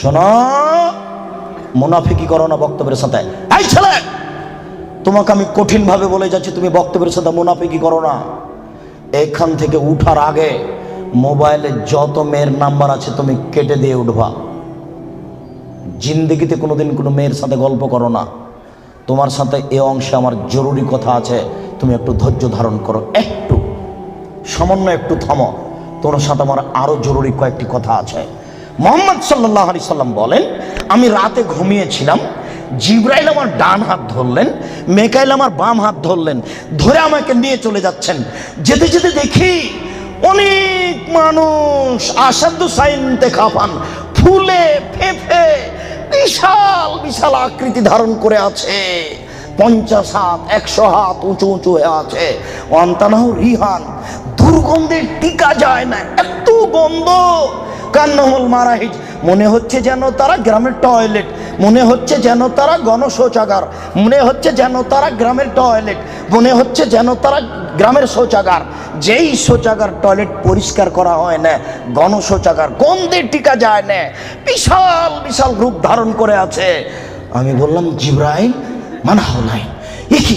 শোনো মুনাফিকি করো না বক্তব্যের সাথে। এই ছেলে, তোমাকে আমি কঠিন ভাবে বলে যাচ্ছি, তুমি বক্তব্যের সাথে মুনাফিকি করো না এখান থেকে উঠার আগে মোবাইলে যত মেয়ের নাম্বার আছে, তুমি কেটে দিয়ে উঠবা। জিন্দগিতে কোনোদিন কোনো মেয়ের সাথে গল্প করো না। তোমার সাথে এ অংশে আমার জরুরি কথা আছে, তুমি একটু ধৈর্য ধারণ করো। একটু, সামান্য একটু থামো। তোমার সাথে আমার আরও জরুরি কয়েকটি কথা আছে। মোহাম্মদ সাল্লাহ আলি সাল্লাম বলেন, আমি রাতে ঘুমিয়েছিলাম, জিব্রাইল আমার ডান হাত ধরলেন, মেকাইল আমার বাম হাত ধরলেন, ধরে আমাকে নিয়ে চলে যাচ্ছেন। যেতে যেতে দেখি অনেক মানুষ আসাদ্দ সাইন দেখা পান, ফুলে ফেফে বিশাল বিশাল আকৃতি ধারণ করে আছে। পঞ্চাশ হাত, একশো হাত উঁচু উঁচু হয়ে আছে। অন্তানাহ রিহান, দুর্গন্ধের টিকা যায় না, এত গন্ধ। কান্নমল মারাহিজ। মনে হচ্ছে যেন তারা গ্রামের টয়লেট। মনে হচ্ছে যেন তারা গণশৌচাগার। মনে হচ্ছে যেন তারা গ্রামের টয়লেট। মনে হচ্ছে যেন তারা গ্রামের শৌচাগার। যেই শৌচাগার টয়লেট পরিষ্কার করা হয় না, গণশৌচাগার গন্ধের টিকা যায় না? বিশাল বিশাল রূপ ধারণ করে আছে। আমি বললাম, জিব্রাইল মানা এ কি?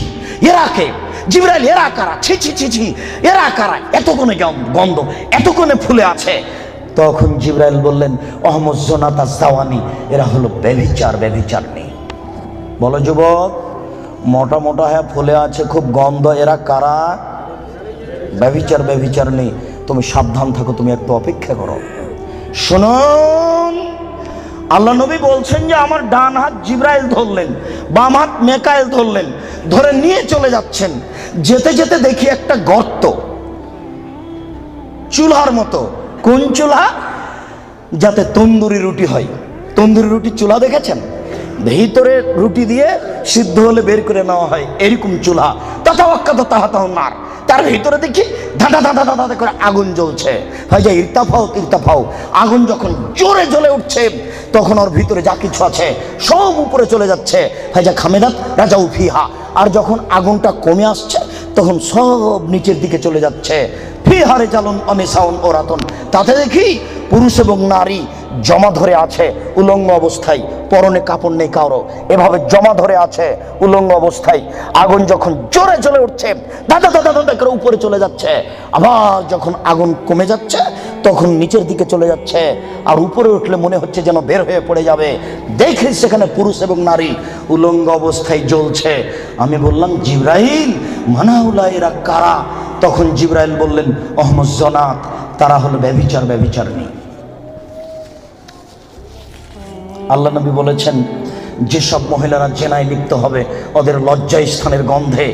এরা কে? জিব্রাইল, এরা কারা? ছি ছি ছি ছি, এরা কারা? এতক্ষণে গন্ধ এত এতক্ষণে ফুলে আছে। তখন জিব্রাইল বললেন, অহমদ জোনাতা জাওয়ানি এরা হলো ব্যভিচার ব্যভিচার নেই। বলো যুবক, মোটা মোটা হ্যাঁ ফুলে আছে, খুব গন্ধ, এরা কারা? ব্যভিচার ব্যভিচার নেই। তুমি সাবধান থাকো, তুমি একটু অপেক্ষা করো। শুনুন, আল্লাহ নবী বলছেন যে, আমার ডান হাত জিব্রাইল ধরলেন, বাম হাত মেকাইল ধরলেন, ধরে নিয়ে চলে যাচ্ছেন। যেতে যেতে দেখি একটা গর্ত, চুলহার মতো। কোন চুলা যাতে তন্দুরি রুটি হয়। তন্দুরি রুটি চুলা দেখেছেন? ভিতরে রুটি দিয়ে সিদ্ধ হলে বের করে নেওয়া হয়, এরকম চুলা। তথা অক্ষত তাহা তাহ নার। তার ভিতরে দেখি ধাঁধা ধাঁধা ধাঁধা করে আগুন জ্বলছে। হয় যে ইর্তাফাও ইর্তাফাও। আগুন যখন জোরে জ্বলে উঠছে, তখন ওর ভিতরে যা কিছু আছে সব উপরে চলে যাচ্ছে। হয় যা খামেদাত রাজা উফিহা আর যখন আগুনটা কমে আসছে তখন সব নিচের দিকে চলে যাচ্ছে। ফিহারে চালন অমেসাউন ওরাতন তাতে দেখি পুরুষ এবং নারী জমা ধরে আছে উলঙ্গ অবস্থায়। পরনে কাপড় নেই কারও। এভাবে জমা ধরে আছে উলঙ্গ অবস্থায়। আগুন যখন জোরে চলে উঠছে, দাদা দাদা দাদা করে উপরে চলে যাচ্ছে। আবার যখন আগুন কমে যাচ্ছে তখন নিচের দিকে চলে যাচ্ছে আর উপরে উঠলে মনে হচ্ছে যেন বের হয়ে পড়ে যাবে। দেখে সেখানে পুরুষ এবং নারী উলঙ্গ অবস্থায় জ্বলছে। আমি বললাম জিব্রাহিল মানাউলা, এরা কারা? তখন জিব্রাইল বললেন জনাত তারা হলো ব্যভিচার ব্যভিচার নেই আল্লাহ নবী বলেছেন, যেসব মহিলারা জেনায় লিপ্ত হবে, ওদের লজ্জা স্থানের গন্ধে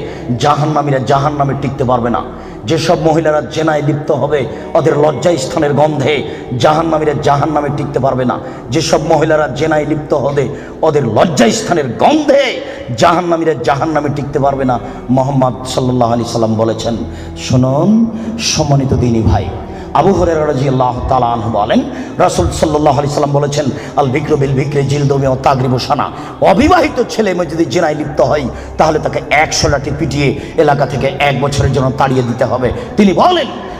জাহান্নামীরা জাহান নামে টিকতে পারবে না। যেসব মহিলারা জেনায় লিপ্ত হবে, ওদের লজ্জা স্থানের গন্ধে জাহান্নামীরা জাহান নামে টিকতে পারবে না। যেসব মহিলারা জেনায় লিপ্ত হবে, ওদের লজ্জা স্থানের গন্ধে জাহান্নামীরা জাহান নামে টিকতে পারবে না। মোহাম্মদ সাল্লাহ আলি সাল্লাম বলেছেন, শুনুন, সম্মানিত দিনী ভাই আবু হরে রাজি আল্লাহ তালাহ বলেন, রাসুল সাল্লাহ আলি সাল্লাম বলেছেন, আল বিক্র বিল বিক্রে জিল দমে ও তাগরিব সানা। অবিবাহিত ছেলে মেয়ে যদি জেনায় লিপ্ত হয়, তাহলে তাকে একশো লাঠি পিটিয়ে এলাকা থেকে এক বছরের জন্য তাড়িয়ে দিতে হবে। তিনি বলেন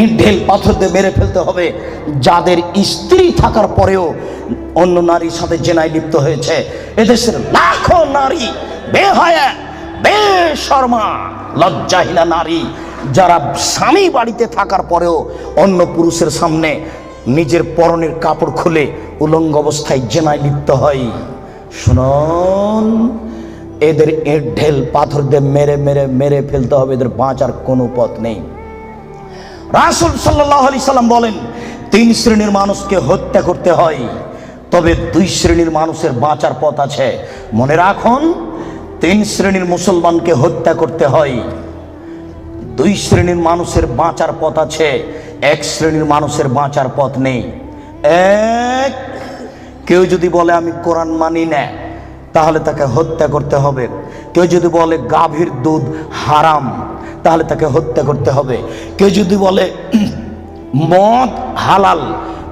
ইট ঢেল পাথর দিয়ে মেরে ফেলতে হবে। যাদের স্ত্রী থাকার পরেও অন্য নারীর সাথে জেনায় লিপ্ত হয়েছে। এদেশের লাখো নারী বেহায়া, বেশর্মা, লজ্জাহীনা নারী, যারা স্বামী বাড়িতে থাকার পরেও অন্য পুরুষের সামনে নিজের পরনের কাপড় খুলে উলঙ্গ অবস্থায় জেনায় লিপ্ত হয়। শুনুন, এদের এর ঢেল, পাথর দিয়ে মেরে মেরে মেরে ফেলতে হবে। এদের বাঁচার কোনো পথ নেই। রাসুল সাল্লাহ আলি সাল্লাম বলেন, তিন শ্রেণির মানুষকে হত্যা করতে হয়, তবে দুই শ্রেণির মানুষের বাঁচার পথ আছে। মনে রাখুন, তিন শ্রেণির মুসলমানকে হত্যা করতে হয়, দুই শ্রেণির মানুষের বাঁচার পথ আছে, এক শ্রেণির মানুষের বাঁচার পথ নেই। এক, কেউ যদি বলে, আমি কোরআন মানি না, তাহলে তাকে হত্যা করতে হবে। কেউ যদি বলে, গাভীর দুধ হারাম তাহলে তাকে হত্যা করতে হবে। কেউ যদি বলে, মদ হালাল,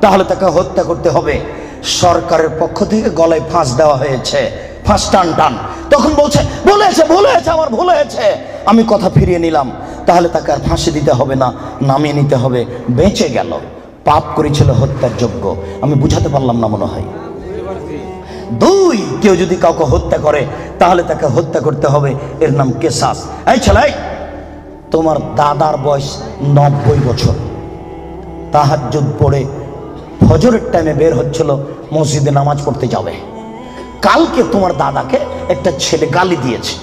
তাহলে তাকে হত্যা করতে হবে। সরকারের পক্ষ থেকে গলায় ফাঁস দেওয়া হয়েছে। ফাঁস টান টান। তখন বলছে বলেছে বলেছে আমার ভুল হয়েছে। আমি কথা ফিরিয়ে নিলাম। তাহলে তাকে আর ফাঁসি দিতে হবে না, নামিয়ে নিতে হবে। বেঁচে গেল। পাপ করেছিল হত্যার যোগ্য। আমি বুঝাতে পারলাম না মনে হয়। দুই, কেউ যদি কাউকে হত্যা করে, তাহলে তাকে হত্যা করতে হবে। এর নাম কেসাস। এই ছেলে তোমার দাদার বয়স নব্বই বছর। তাহার তাহাজ্জুদ পড়ে ফজরের টাইমে বের হচ্ছিল, মসজিদে নামাজ পড়তে যাবে। কালকে তোমার দাদাকে একটা ছেলে গালি দিয়েছে।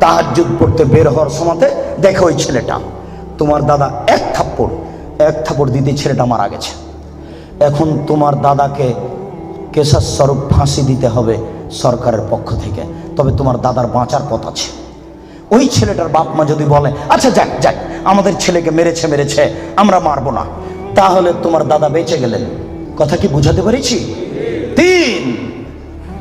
তাহার তাহাজ্জুদ পড়তে বের হওয়ার সময়তে দেখো ওই ছেলেটা। তোমার দাদা এক থাপ্পড় এক থাপ্পড় দিতে ছেলেটা মারা গেছে। এখন তোমার দাদাকে কেশার স্বরূপ ফাঁসি দিতে হবে সরকারের পক্ষ থেকে। তবে তোমার দাদার বাঁচার পথ আছে। ওই ছেলেটার বাপ মা যদি বলে আচ্ছা যাক যাক, আমাদের ছেলেকে মেরেছে মেরেছে, আমরা মারবো না। তাহলে তোমার দাদা বেঁচে গেলেন। কথা কি বুঝাতে পেরেছি? তিন।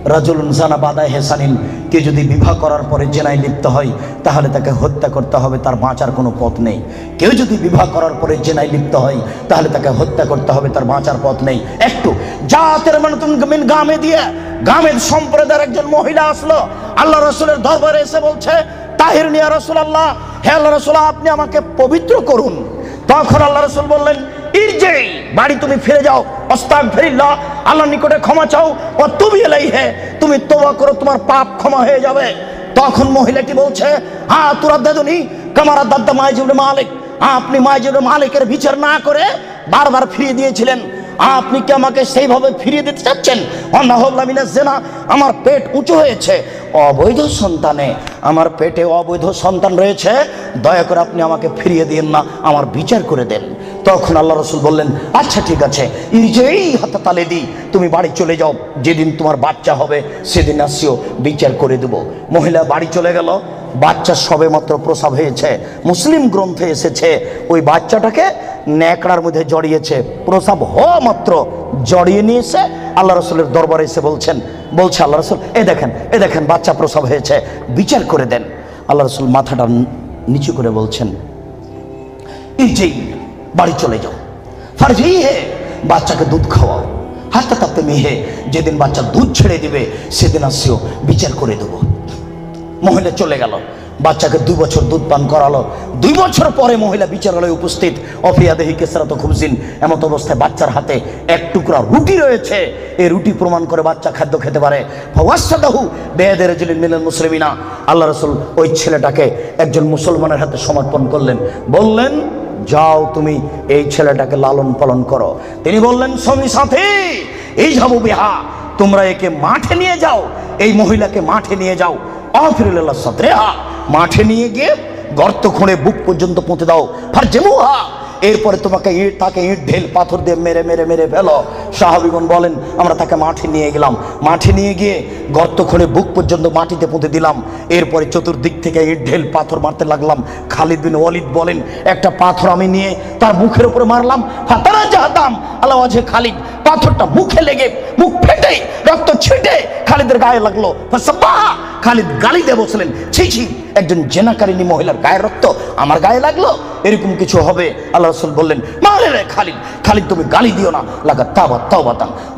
রাজুলুন জানা বাদায় হেসানিন, কে যদি বিবাহ করার পরে জেনায় লিপ্ত হয়, তাহলে তাকে হত্যা করতে হবে, তার বাঁচার কোনো পথ নেই। কেউ যদি বিবাহ করার পরে জেনায় লিপ্ত হয়, তাহলে তাকে হত্যা করতে হবে, তার বাঁচার পথ নেই। একটু, জাতের মানে তুমি গামে দিয়ে, গামের সম্প্রদায়ের একজন মহিলা আসলো, আল্লাহ রসুলের দরবারে এসে বলছে তাহির নিয়া রসুল আল্লাহ হে আল্লাহ রসুল আপনি আমাকে পবিত্র করুন। তখন আল্লাহ রসুল বললেন ইরজেই বাড়ি তুমি ফিরে যাও। অস্তাক ফেরিল্লাহ আল্লাহর নিকটে ক্ষমা চাও। ও তুমি এলাই হে তুমি তোবা করো, তোমার পাপ ক্ষমা হয়ে যাবে। তখন মহিলাটি বলছে হ্যাঁ তোরা দাদুনি, কামারা দাদা মাইজুল মালিক। আপনি মাইজুল মালিকের বিচার না করে বারবার ফিরিয়ে দিয়েছিলেন। আপনি কি আমাকে সেইভাবে ফিরিয়ে দিতে চাচ্ছেন? অন্নাহল্লামিনা জেনা, আমার পেট উঁচু হয়েছে। অবৈধ সন্তানে, আমার পেটে অবৈধ সন্তান রয়েছে। দয়া করে আপনি আমাকে ফিরিয়ে দিন না, আমার বিচার করে দেন। তখন আল্লাহ রসুল বললেন আচ্ছা ঠিক আছে নিজেই হাতে তালে দিই তুমি বাড়ি চলে যাও, যেদিন তোমার বাচ্চা হবে, সেদিন আসিও, বিচার করে দেব। মহিলা বাড়ি চলে গেল বাচ্চা সবে মাত্র প্রসাব হয়েছে। মুসলিম গ্রন্থে এসেছে, ওই বাচ্চাটাকে ন্যাকড়ার মধ্যে জড়িয়েছে। প্রসাব হওয়া মাত্র জড়িয়ে নিয়ে এসে আল্লাহ রসুলের দরবারে এসে বলছেন, বলছে আল্লাহ রসুল, এ দেখেন এ দেখেন, বাচ্চা প্রসব হয়েছে, বিচার করে দেন। আল্লাহ রসুল মাথাটা নিচু করে বলছেন, এই বাড়ি চলে যাও। ফারজি হে, বাচ্চাকে দুধ খাওয়াও। হাসতে থাকতে মেহে, যেদিন বাচ্চা দুধ ছেড়ে দিবে, সেদিন আসিও, বিচার করে দেবো। মহিলা চলে গেল। বাচ্চাকে দুই বছর দুধ পান করালো। দুই বছর পরে মহিলা বিচারালয়ে উপস্থিত। অফিয়া দেহি কেসরাত খুবজিন, এমত অবস্থায় বাচ্চার হাতে এক টুকরা রুটি রয়েছে। এই রুটি প্রমাণ করে বাচ্চা খাদ্য খেতে পারে। ফাওয়াসাদাহু বেয়াদের জিলিন মিলেন মুসলিমিনা। আল্লাহ রসুল ওই ছেলেটাকে একজন মুসলমানের হাতে সমর্পণ করলেন। বললেন, যাও তুমি এই ছেলেটাকে লালন পালন করো। তিনি বললেন সঙ্গী সাথী এই যাব বিহা। তোমরা একে মাঠে নিয়ে যাও, এই মহিলাকে মাঠে নিয়ে যাও। অফিরুল্লাহ সদরেহা, মাঠে নিয়ে গিয়ে গর্ত খুঁড়ে বুক পর্যন্ত পৌঁছে দাও। ফার জেমুহা এরপরে তোমাকে ইট, তাকে ইট, ঢেল, পাথর দিয়ে মেরে মেরে মেরে ফেলো। সাহাবিগণ বলেন, আমরা তাকে মাঠে নিয়ে গেলাম। মাঠে নিয়ে গিয়ে গর্ত খুঁড়ে বুক পর্যন্ত মাটিতে পুঁতে দিলাম। এরপরে চতুর্দিক থেকে ইট ঢেল পাথর মারতে লাগলাম। খালিদ বিন ওয়ালিদ বলেন, একটা পাথর আমি নিয়ে তার মুখের উপরে মারলাম। ফাতারা জাহাতাম আল্লাহ আছে খালিদ। পাথরটা মুখে লেগে, মুখ ফেটে, রক্ত ছিটে খালিদের গায়ে লাগল! খালিদ গালি দিয়ে বসলেন ছি ছি, একজন জেনাকারিনী মহিলার গায়ের রক্ত আমার গায়ে লাগল। এরকম কিছু হবে? আল্লাহ রসুল বললেন, মারে রে খালিদ খালিদ তুমি গালি দিও না। লাগা তাবা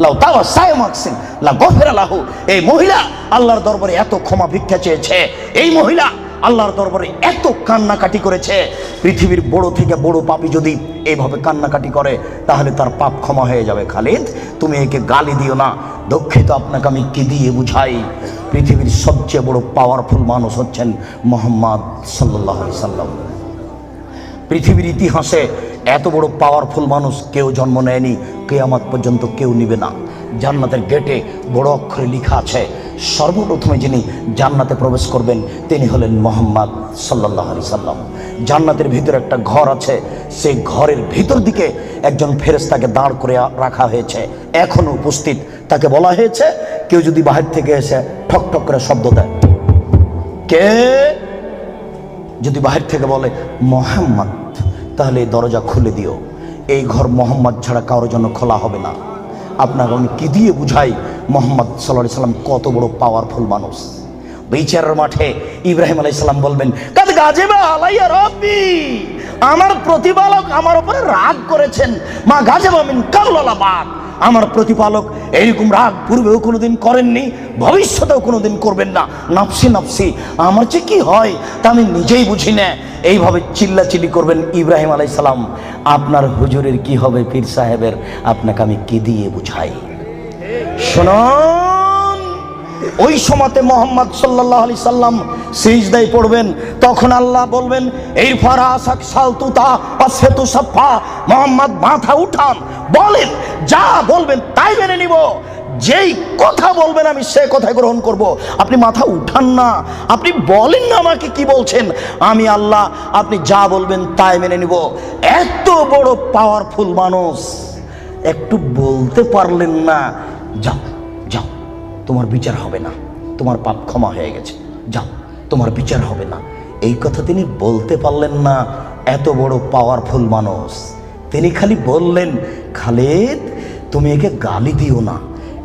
লাউ তাওয়া সায় মাকসিন লা এই মহিলা আল্লাহর দরবারে এত ক্ষমা ভিক্ষা চেয়েছে। এই মহিলা আল্লাহর দরবারে এত কান্নাকাটি করেছে। পৃথিবীর বড় থেকে বড় পাপি যদি এইভাবে কান্নাকাটি করে, তাহলে তার পাপ ক্ষমা হয়ে যাবে। খালিদ, তুমি একে গালি দিও না। দুঃখিত, আপনাকে আমি কি দিয়ে বুঝাই? পৃথিবীর সবচেয়ে বড় পাওয়ারফুল মানুষ হচ্ছেন মোহাম্মদ সাল্লাহ সাল্লাম। পৃথিবীর ইতিহাসে এত বড় পাওয়ারফুল মানুষ কেউ জন্ম নেয়নি, কেয়ামত পর্যন্ত কেউ নিবে না। জান্নাতের গেটে বড় অক্ষরে লেখা আছে, সর্বপ্রথমে যিনি জান্নাতে প্রবেশ করবেন, তিনি হলেন মোহাম্মদ সাল্লাহ আলি সাল্লাম। জান্নাতের ভিতরে একটা ঘর আছে, সেই ঘরের ভিতর দিকে একজন ফেরেস্তাকে দাঁড় করে রাখা হয়েছে। এখনও উপস্থিত। তাকে বলা হয়েছে, কেউ যদি বাহির থেকে এসে ঠক ঠক করে শব্দ দেয়। কে? যদি বাহির থেকে বলে, মোহাম্মদ তাহলে দরজা খুলে দিও। এই ঘর মোহাম্মদ ছাড়া কারোর জন্য খোলা হবে না। আপনাকে আমি কী দিয়ে বুঝাই, মোহাম্মদ সাল্লাহ সাল্লাম কত বড় পাওয়ারফুল মানুষ। বিচারের মাঠে ইব্রাহিম আলাই সাল্লাম বলবেন আলাইয়া আমার প্রতিপালক আমার উপরে রাগ করেছেন, মা গাজেবা মিন কাবলাবাদ আমার প্রতিপালক এইরকম রাগ পূর্বেও কোনোদিন করেননি, ভবিষ্যতেও কোনোদিন করবেন না। নাপসি নাপসি আমার যে কি হয় তা আমি নিজেই বুঝি না। এইভাবে চিল্লাচিল্লি করবেন ইব্রাহিম আলাইসালাম আপনার হুজুরের কি হবে পীর সাহেবের? আপনাকে আমি কি দিয়ে বুঝাই? শুনুন। ওই সময়তে মোহাম্মদ সাল্লাহ আলি সাল্লাম সিজদাই পড়বেন, তখন আল্লাহ বলবেন, এই ফারা সালতুতা সেতু মোহাম্মদ মাথা উঠান, বলেন, যা বলবেন তাই মেনে নিব। যেই কথা বলবেন আমি সে কথা গ্রহণ করব। আপনি মাথা উঠান না। আপনি বলেন না আমাকে কি বলছেন। আমি আল্লাহ, আপনি যা বলবেন তাই মেনে নিব। এত বড় পাওয়ারফুল মানুষ, একটু বলতে পারলেন না। যাও তোমার বিচার হবে না। তোমার পাপ ক্ষমা হয়ে গেছে। যাও, তোমার বিচার হবে না। এই কথা তিনি বলতে পারলেন না। এত বড় পাওয়ারফুল মানুষ। তিনি খালি বললেন, খালেদ, তুমি একে গালি দিও না।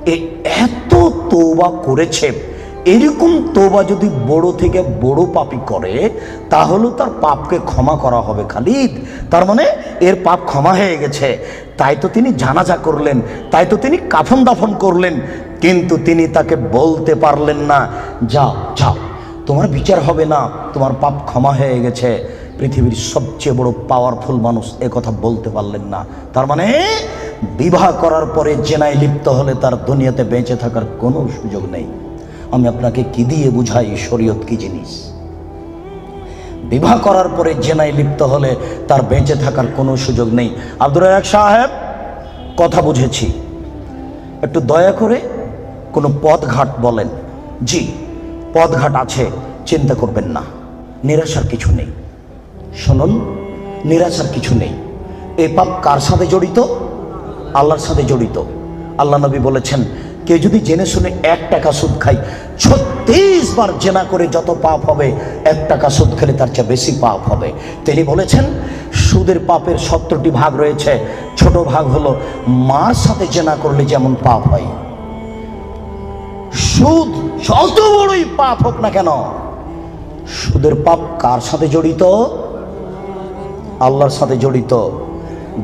এ এত তোবা করেছে এরকম তোবা যদি বড় থেকে বড় পাপি করে, তাহলে তার পাপকে ক্ষমা করা হবে খালিদ। তার মানে এর পাপ ক্ষমা হয়ে গেছে। তাই তো তিনি জানাজা করলেন, তাই তো তিনি কাফন দাফন করলেন, কিন্তু তিনি তাকে বলতে পারলেন না, যাও যাও, তোমার বিচার হবে না, তোমার পাপ ক্ষমা হয়ে গেছে। পৃথিবীর সবচেয়ে বড় পাওয়ারফুল মানুষ কথা বলতে পারলেন না। তার মানে বিবাহ করার পরে জেনায় লিপ্ত হলে তার দুনিয়াতে বেঁচে থাকার কোনো সুযোগ নেই। আমি আপনাকে কি দিয়ে বুঝাই শরীয়ত কি জিনিস? বিবাহ করার পরে জেনায় লিপ্ত হলে তার বেঁচে থাকার কোনো সুযোগ নেই। আব্দুর রাজাক সাহেব, কথা বুঝেছি। একটু দয়া করে কোনো পথঘাট বলেন। জি, পথঘাট আছে, চিন্তা করবেন না। নিরাশার কিছু নেই। শুনুন, নিরাশার কিছু নেই। এ পাপ কার সাথে জড়িত? আল্লাহর সাথে জড়িত। আল্লাহ নবী বলেছেন কেউ যদি জেনে শুনে এক টাকা সুদ খায়, ছত্রিশ বার জেনা করে যত পাপ হবে, এক টাকা সুদ খেলে তার চেয়ে বেশি পাপ হবে। তিনি বলেছেন, সুদের পাপের সত্তরটি ভাগ রয়েছে। ছোট ভাগ হলো মার সাথে জেনা করলে যেমন পাপ হয়। সুদ যত বড়ই পাপ হোক না কেন, সুদের পাপ কার সাথে জড়িত? আল্লাহর সাথে জড়িত।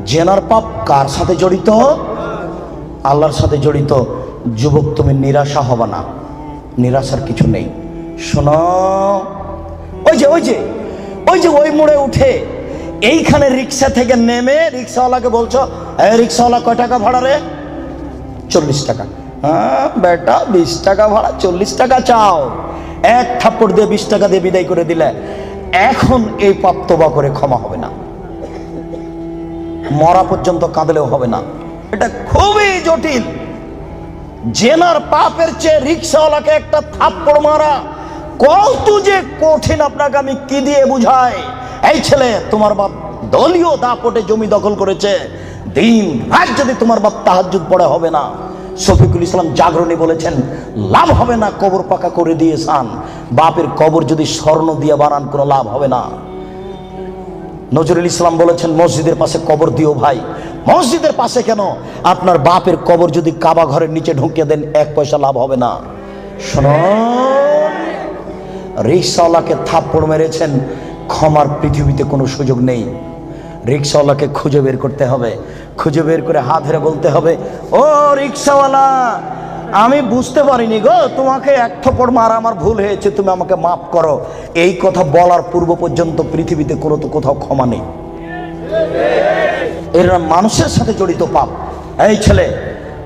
জেনার পাপ কার সাথে জড়িত? আল্লাহর সাথে জড়িত যুবক, তুমি নিরাশা হবে না। নিরাশার কিছু নেই। শোনো, ওই যে ওই যে ওই যে ওই মোড়ে উঠে এইখানে রিক্সা থেকে নেমে রিক্সাওয়ালাকে বলছো রিক্সাওয়ালা কয় টাকা ভাড়া রে? চল্লিশ টাকা। হ্যাঁ বেটা, বিশ টাকা ভাড়া, চল্লিশ টাকা চাও। এক থাপ্পড় দিয়ে বিশ টাকা দিয়ে বিদায় করে দিলে এখন এই পাপ তোবা করে ক্ষমা হবে না। মরা পর্যন্ত কাঁদলেও হবে না। এটা খুবই জটিল। জেনার পাপের চেয়ে রিক্সাওয়ালাকে একটা থাপ্পড় মারা। কত যে কঠিন আপনাকে আমি কি দিয়ে বুঝাই? এই ছেলে, তোমার বাপ দলীয় দাপটে জমি দখল করেছে। দিন রাত যদি তোমার বাপ তাহাজুদ পড়ে হবে না, শফিকুল ইসলাম জাগরণী বলেছেন, লাভ হবে না, কবর পাকা করে দিয়ে সান বাপের কবর যদি স্বর্ণ দিয়ে বানান, কোনো লাভ হবে না। নজরুল ইসলাম বলেছেন, মসজিদের পাশে কবর দিও ভাই। মসজিদের পাশে কেন? আপনার বাপের কবর যদি কাবা ঘরের নিচে ঢুকিয়ে দেন, এক পয়সা লাভ হবে না। শুনুন, রিক্সাওয়ালাকে থাপ্পড় মেরেছেন, ক্ষমার পৃথিবীতে কোনো সুযোগ নেই। রিক্সাওয়ালাকে খুঁজে বের করতে হবে, খুঁজে বের করে হাত ধরে বলতে হবে, ও রিক্সাওয়ালা আমি বুঝতে পারিনি গো, তোমাকে এক থপ্পড় মারা আমার ভুল হয়েছে, তুমি আমাকে মাফ করো। এই কথা বলার পূর্ব পর্যন্ত পৃথিবীতে কোনো তো কোথাও ক্ষমা নেই। এরা মানুষের সাথে জড়িত পাপ। এই ছেলে,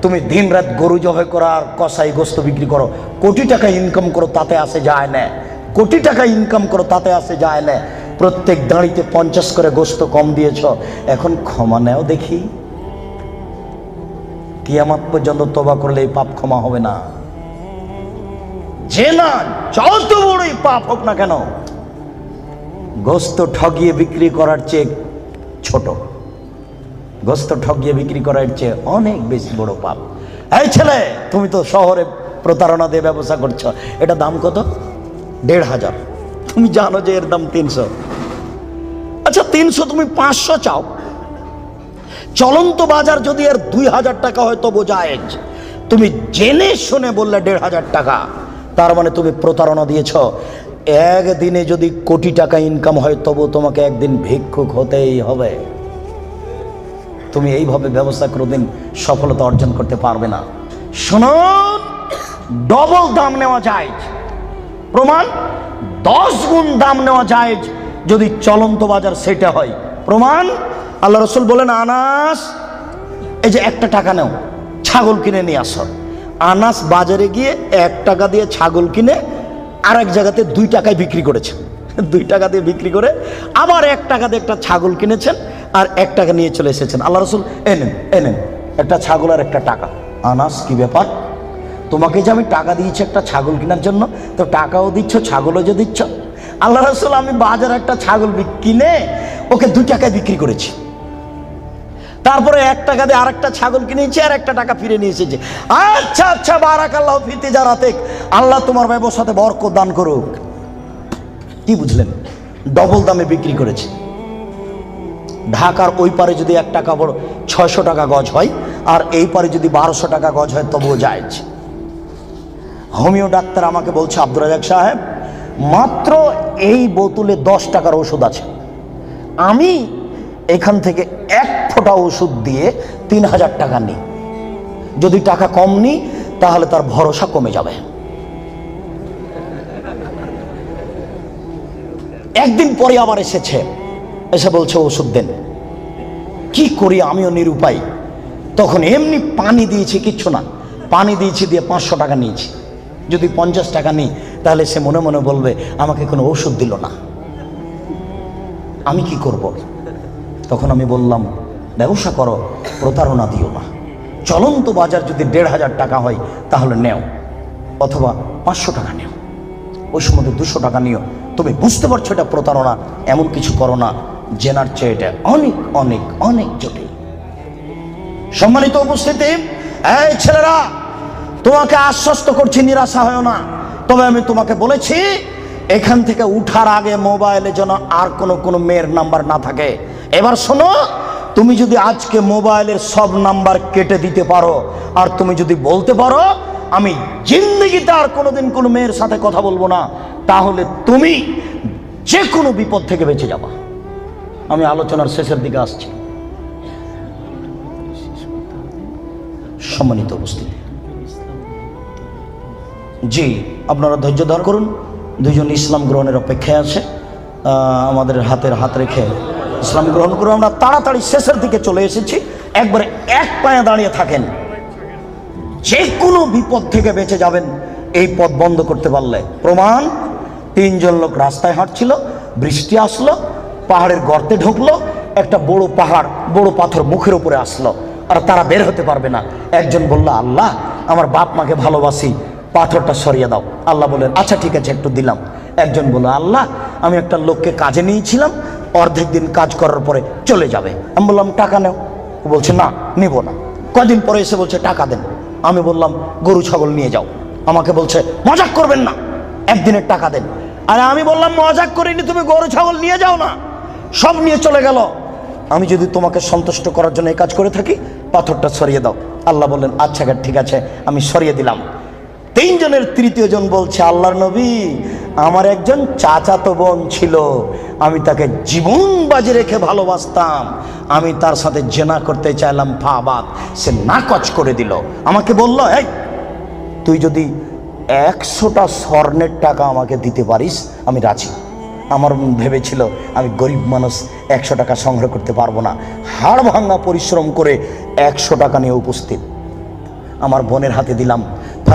তুমি দিন রাত গরু জবাই করো আর কষাই গোস্ত বিক্রি করো। কোটি টাকা ইনকাম করো, তাতে আসে যায় না। কোটি টাকা ইনকাম করো, তাতে আসে যায় না। প্রত্যেক দাঁড়িতে পঞ্চাশ করে গোস্ত কম দিয়েছ, এখন ক্ষমা নেও দেখি। কিয়ামাত পর্যন্ত তোবা করলে এই পাপ ক্ষমা হবে না। যে না, যত বড়ই পাপ হোক না কেন, গোস্ত ঠগিয়ে বিক্রি করার চেয়ে ছোট। গোস্ত ঠগিয়ে বিক্রি করার চেয়ে অনেক বেশি বড় পাপ। এই ছেলে, তুমি তো শহরে প্রতারণা দিয়ে ব্যবসা করছ। এটা দাম কত? দেড় হাজার। তুমি জানো যে এর দাম তিনশো। আচ্ছা তিনশো তুমি পাঁচশো চাও। চলন্ত বাজার যদি এর দুই হাজার টাকা হয় তবু জায়েজ। তুমি জেনে শুনে বললে দেড় হাজার টাকা। তার মানে তুমি প্রতারণা দিয়েছ। একদিনে যদি কোটি টাকা ইনকাম হয় তবু তোমাকে একদিন ভিক্ষুক হতেই হবে। তুমি এইভাবে ব্যবস্থা কোনোদিন সফলতা অর্জন করতে পারবে না। শুনুন ডবল দাম নেওয়া যায় প্রমাণ, দশ গুণ দাম নেওয়া যায় যদি চলন্ত বাজার সেটা হয়। প্রমাণ আল্লাহ রসুল বলেন, আনাস, এই যে একটা টাকা নাও, ছাগল কিনে নিয়ে আসো। আনাস বাজারে গিয়ে এক টাকা দিয়ে ছাগল কিনে আর এক জায়গাতে দুই টাকায় বিক্রি করেছেন দুই টাকা দিয়ে বিক্রি করে আবার এক টাকা দিয়ে একটা ছাগল কিনেছেন আর এক টাকা নিয়ে চলে এসেছেন। আল্লাহ রসুল এনেন এনেন একটা ছাগল আর একটা টাকা। আনাস, কি ব্যাপার? তোমাকে যে আমি টাকা দিয়েছি একটা ছাগল কেনার জন্য, তো টাকাও দিচ্ছ, ছাগলও যে দিচ্ছ? আল্লাহ রসুল, আমি বাজারে একটা ছাগল কিনে ওকে দুই টাকায় বিক্রি করেছি। তারপরে এক টাকা দিয়ে আরেকটা ছাগল কিনেছি আর একটা টাকা ফিরে নিয়ে এসেছে। আচ্ছা আচ্ছা বারাক আল্লাহ ফিতে যারাতে আল্লাহ তোমার ব্যবসাতে বরকত দান করুক। কি বুঝলেন? ডবল দামে বিক্রি করেছে। ঢাকার ওই পারে যদি এক টাকা বড় ছয়শো টাকা গজ হয়, আর এই পারে যদি বারোশো টাকা গজ হয়, তবুও যায় হোমিও ডাক্তার আমাকে বলছে, আব্দুর রাজাক সাহেব, মাত্র এই বোতলে দশ টাকার ওষুধ আছে। আমি এখান থেকে এক ফোঁটা ওষুধ দিয়ে তিন হাজার টাকা নিই। যদি টাকা কম নিই, তাহলে তার ভরসা কমে যাবে। একদিন পরে আবার এসেছে, এসে বলছে, ওষুধ দেন। কি করি আমিও নিরুপায়? তখন এমনি পানি দিয়েছি, কিচ্ছু না। পানি দিয়েছি, দিয়ে পাঁচশো টাকা নিয়েছি। যদি পঞ্চাশ টাকা নিই, তাহলে সে মনে মনে বলবে, আমাকে কোনো ওষুধ দিল না। আমি কি করব? তখন আমি বললাম, ব্যবসা করো, প্রতারণা দিও না। চলন্ত বাজার যদি দেড় হাজার টাকা হয়, তাহলে নেও, অথবা পাঁচশো টাকা নেও। ওই সময় দুশো টাকা নিও। তুমি বুঝতে পারছ এটা প্রতারণা, এমন কিছু করো না, জেনার চেয়ে এটা অনেক অনেক অনেক জটিল। সম্মানিত উপস্থিতি, এই ছেলেরা, তোমাকে আশ্বস্ত করছি, নিরাশা হয় না। তবে আমি তোমাকে বলেছি এখান থেকে উঠার আগে মোবাইলে যেন আর কোনো কোনো মেয়ের নাম্বার না থাকে। এবার শোনো, তুমি যদি আজকে মোবাইলের সব নাম্বার কেটে দিতে পারো, আর তুমি যদি বলতে পারো, আমি জিন্দগিতে আর কোনোদিন কোনো মেয়ের সাথে কথা বলব না, তাহলে তুমি যে কোনো বিপদ থেকে বেঁচে যাবা। আমি আলোচনার শেষের দিকে আসছি। সম্মানিত উপস্থিতি। জি, আপনারা ধৈর্য ধার করুন। দুজন ইসলাম গ্রহণের অপেক্ষায় আছে আমাদের হাতের হাত রেখে ইসলাম গ্রহণ করে আমরা তাড়াতাড়ি শেষের দিকে চলে এসেছি। একবারে এক পায়ে দাঁড়িয়ে থাকেন। যে কোনো বিপদ থেকে বেঁচে যাবেন, এই পথ বন্ধ করতে পারলে। প্রমাণ, তিনজন লোক রাস্তায় হাঁটছিল, বৃষ্টি আসলো, পাহাড়ের গর্তে ঢুকলো, একটা বড় পাহাড়, বড় পাথর মুখের উপরে আসলো, আর তারা বের হতে পারবে না। একজন বলল, আল্লাহ, আমার বাপ মাকে ভালোবাসি পাথরটা সরিয়ে দাও। আল্লাহ বললেন আচ্ছা ঠিক আছে, একটু দিলাম। একজন বলল, আল্লাহ, আমি একটা লোককে কাজে নিয়েছিলাম, অর্ধেক দিন কাজ করার পরে চলে যাবে। আমি বললাম, টাকা নেও। বলছে, না, নিব না। কদিন পরে এসে বলছে, টাকা দেন। আমি বললাম, গরু, ছাগল নিয়ে যাও। আমাকে বলছে, মজাক করবেন না, একদিনের টাকা দেন। আরে আমি বললাম, মজাক করিনি, তুমি গরু, ছাগল নিয়ে যাও না। সব নিয়ে চলে গেল। আমি যদি তোমাকে সন্তুষ্ট করার জন্য এই কাজ করে থাকি, পাথরটা সরিয়ে দাও। আল্লাহ বললেন আচ্ছা ঠিক আছে, আমি সরিয়ে দিলাম। তিনজনের তৃতীয় জন বলছে, আল্লাহর নবী, আমার একজন চাচাতো বোন ছিল। আমি তাকে জীবন বাজে রেখে ভালোবাসতাম। আমি তার সাথে জেনা করতে চাইলাম ফাবাদ সে নাকচ করে দিল। আমাকে বলল, এই, তুই যদি একশোটা স্বর্ণের টাকা আমাকে দিতে পারিস, আমি রাজি। আমার ভেবেছিল, আমি গরিব মানুষ, একশো টাকা সংগ্রহ করতে পারব না। হাড় ভাঙা পরিশ্রম করে একশো টাকা নিয়ে উপস্থিত। আমার বোনের হাতে দিলাম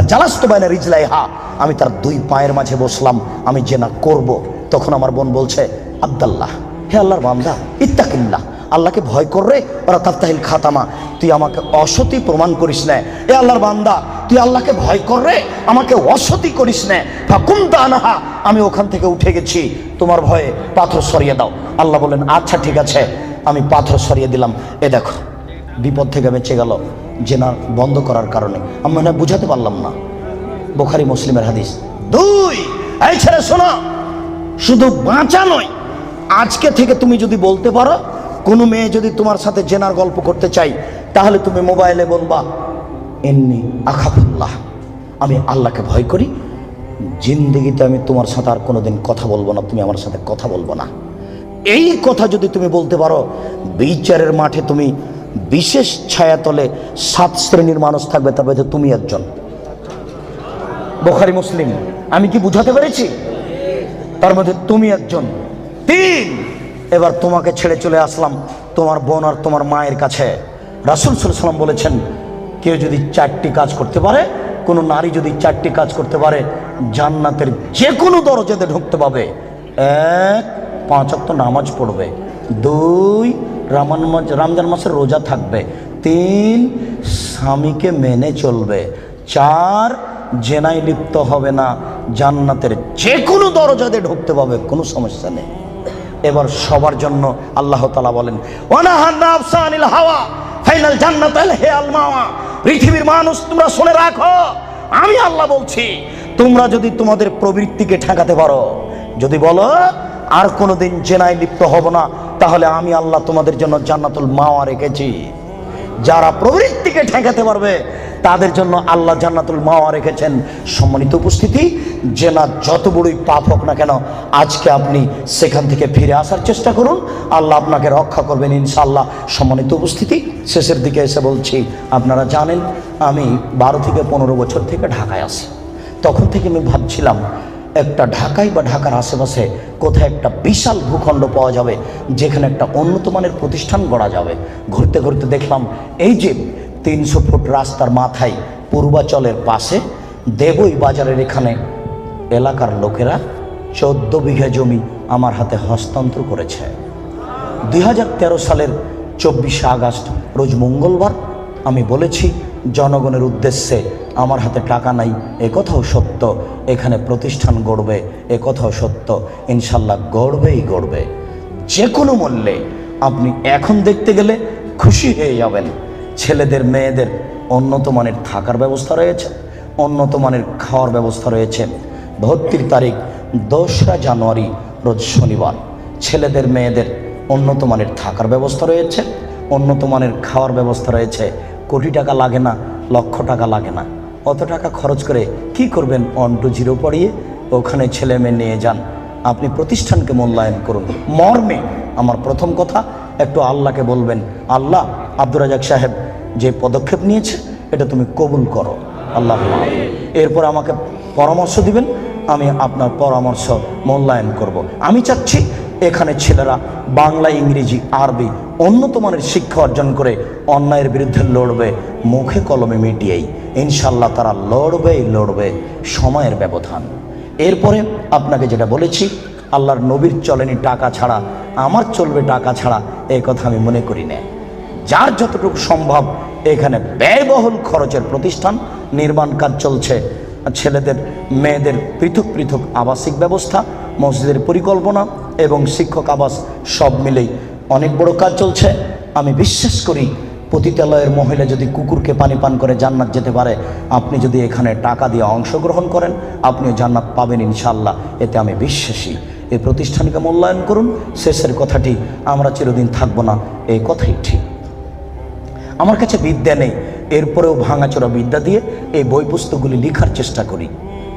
জালাস্ত বাইনা রিজলাই হা। আমি তার দুই পায়ের মাঝে বসলাম, আমি যে না করব, তখন আমার বোন বলছে, আবদাল্লাহ, হে আল্লাহর বান্দা, ইত্তাকিল্লাহ, আল্লাহকে ভয় কররে ওরা তাফতাহিল খাতামা, তুই আমাকে অসতি প্রমাণ করিস না। এ আল্লাহর বান্দা, তুই আল্লাহকে ভয় কররে আমাকে অসতি করিস না। ফাকুম আনাহা, আমি ওখান থেকে উঠে গেছি, তোমার ভয়ে পাথর সরিয়ে দাও। আল্লাহ বলেন আচ্ছা ঠিক আছে, আমি পাথর সরিয়ে দিলাম। এ দেখো, বিপদ থেকে বেঁচে গেল। জেনা বন্ধ করার কারণে। আমি মনে বুঝাতে পারলাম না। বোখারি মুসলিমের হাদিস। দুই, এই ছেলে শোনো, শুধু বাঁচা নয়, আজকে থেকে তুমি যদি বলতে পারো, কোনো মেয়ে যদি তোমার সাথে জেনার গল্প করতে চাই, তাহলে তুমি মোবাইলে বলবা এমনি আখাফুল্লাহ। আমি আল্লাহকে ভয় করি। জিন্দগিতে আমি তোমার সাথে আর কোনোদিন কথা বলব না, তুমি আমার সাথে কথা বলব না। এই কথা যদি তুমি বলতে পারো, বিচারের মাঠে তুমি বিশেষ ছায়াতলে সাত শ্রেণির মানুষ থাকবে, তার তো তুমি একজন। বোখারি মুসলিম, আমি কি বুঝাতে পেরেছি? তার মধ্যে তুমি একজন। তিন, এবার তোমাকে ছেড়ে চলে আসলাম তোমার বোন আর তোমার মায়ের কাছে। রাসুল সাল্লাম বলেছেন, কেউ যদি চারটি কাজ করতে পারে, কোনো নারী যদি চারটি কাজ করতে পারে, জান্নাতের যে কোনো দরজাতে ঢুকতে পাবে। এক, পাঁচ নামাজ পড়বে। দুই রামান রমজান মাসের রোজা থাকবে। তিন, স্বামীকে মেনে চলবে। চার, জেনায় লিপ্ত হবে না। জান্নাতের যে কোনো দরজাতে ঢুকতে পাবে কোনো সমস্যা নেই। এবার সবার জন্য আল্লাহ তালা বলেন আনিল হাওয়া, ফাইনাল জান্নাত হে আল মাওয়া। পৃথিবীর মানুষ, তোমরা শুনে রাখো। আমি আল্লাহ বলছি, তোমরা যদি তোমাদের প্রবৃত্তিকে ঠেকাতে পারো, যদি বলো আর কোনোদিন জেনায় লিপ্ত হব না। তাহলে আমি আল্লাহ তোমাদের জন্য জান্নাতুল মাওয়া রেখেছি। যারা প্রবৃত্তিকে ঠেকাতে পারবে, তাদের জন্য আল্লাহ জান্নাতুল মাওয়া রেখেছেন। সম্মানিত উপস্থিতি যে না যত বড়ই পাপ হোক না কেন, আজকে আপনি সেখান থেকে ফিরে আসার চেষ্টা করুন। আল্লাহ আপনাকে রক্ষা করবেন ইনশাআল্লাহ। সম্মানিত উপস্থিতি, শেষের দিকে এসে বলছি, আপনারা জানেন, আমি বারো থেকে পনেরো বছর থেকে ঢাকায় আসি তখন থেকে আমি ভাবছিলাম একটা ঢাকায় বা ঢাকার আশেপাশে কোথায় একটা বিশাল ভূখণ্ড পাওয়া যাবে, যেখানে একটা উন্নত মানের প্রতিষ্ঠান গড়া যাবে। ঘুরতে ঘুরতে দেখলাম এই যে তিনশো ফুট রাস্তার মাথায় পূর্বাচলের পাশে দেবই বাজারের এখানে এলাকার লোকেরা চোদ্দ বিঘা জমি আমার হাতে হস্তান্তর করেছে। দুই হাজার তেরো সালের চব্বিশে আগস্ট, রোজ মঙ্গলবার আমি বলেছি, জনগণের উদ্দেশ্যে আমার হাতে টাকা নাই, এ কথাও সত্য। এখানে প্রতিষ্ঠান গড়বে, এ কথাও সত্য। ইনশাল্লাহ গড়বেই গড়বে। যে কোনো মূল্যে আপনি এখন দেখতে গেলে খুশি হয়ে যাবেন। ছেলেদের, মেয়েদের উন্নত মানের থাকার ব্যবস্থা রয়েছে, উন্নত মানের খাওয়ার ব্যবস্থা রয়েছে। ভর্তির তারিখ, দোসরা জানুয়ারি, রোজ শনিবার। ছেলেদের, মেয়েদের উন্নত মানের থাকার ব্যবস্থা রয়েছে, উন্নত মানের খাওয়ার ব্যবস্থা রয়েছে। কোটি টাকা লাগে না, লক্ষ টাকা লাগে না। অত টাকা খরচ করে কি করবেন ওয়ান টু জিরো পড়িয়ে? ওখানে ছেলে মেয়ে নিয়ে যান। আপনি প্রতিষ্ঠানকে মূল্যায়ন করুন। মর্মে আমার প্রথম কথা, একটু আল্লাহকে বলবেন, আল্লাহ, আব্দুর রাজাক সাহেব যে পদক্ষেপ নিয়েছে, এটা তুমি কবুল করো। আল্লাহ এরপর আমাকে পরামর্শ দিবেন, আমি আপনার পরামর্শ মূল্যায়ন করব। আমি চাচ্ছি এখানে ছেলেরা বাংলা, ইংরেজি, আরবি উন্নত মানের শিক্ষা অর্জন করে অন্যায়ের বিরুদ্ধে লড়বে, মুখে কলমে মিটিয়েই। ইনশাল্লাহ তারা লড়বেই লড়বে, সময়ের ব্যবধান। এরপরে আপনাকে যেটা বলেছি, আল্লাহর নবীর চলেনি টাকা ছাড়া, আমার চলবে টাকা ছাড়া এই কথা আমি মনে করি না। যার যতটুকু সম্ভব এখানে ব্যয়বহুল খরচের প্রতিষ্ঠান, নির্মাণ কাজ চলছে ছেলেদের, মেয়েদের পৃথক পৃথক আবাসিক ব্যবস্থা, মসজিদের পরিকল্পনা এবং শিক্ষক আবাস সব মিলেই অনেক বড় কাজ চলছে। আমি বিশ্বাস করি পতিতালয়ের মহিলা যদি কুকুরকে পানি পান করে জান্নাত যেতে পারে, আপনি যদি এখানে টাকা দিয়ে অংশগ্রহণ করেন, আপনিও জান্নাত পাবেন ইনশাল্লাহ এতে আমি বিশ্বাসী। এই প্রতিষ্ঠানকে মূল্যায়ন করুন। শেষের কথাটি, আমরা চিরদিন থাকব না। এই কথাই ঠিক। আমার কাছে বিদ্যা নেই। এরপরেও ভাঙাচোরা বিদ্যা দিয়ে এই বই পুস্তকগুলি লেখার চেষ্টা করি।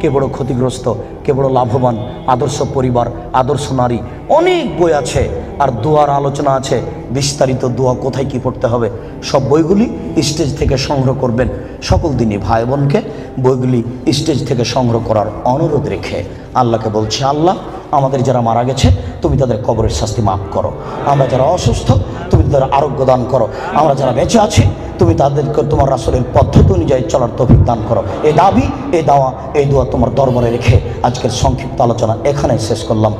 কে বড় ক্ষতিগ্রস্ত, কে বড় লাভবান, আদর্শ পরিবার, আদর্শ নারী, অনেক বই আছে। আর দোয়ার আলোচনা আছে, বিস্তারিত দোয়া কোথায় কি পড়তে হবে, সব বইগুলি স্টেজ থেকে সংগ্রহ করবেন সকল দিনই ভাই বোনকে বইগুলি স্টেজ থেকে সংগ্রহ করার অনুরোধ রেখে আল্লাহকে বলছি, আল্লাহ, আমাদের যারা মারা গেছে, তুমি তাদের কবরের শাস্তি মাফ করো। আমরা যারা অসুস্থ তাদের আরোগ্য দান করো। আমরা যারা বেঁচে আছি, তুমি তাদেরকে, তোমার রাসলের পদ্ধতি অনুযায়ী চলার তফিক দান করো। এই দাবি এই দাওয়া এই দোয়া তোমার দরবারে রেখে আজকের সংক্ষিপ্ত আলোচনা এখানে শেষ করলাম।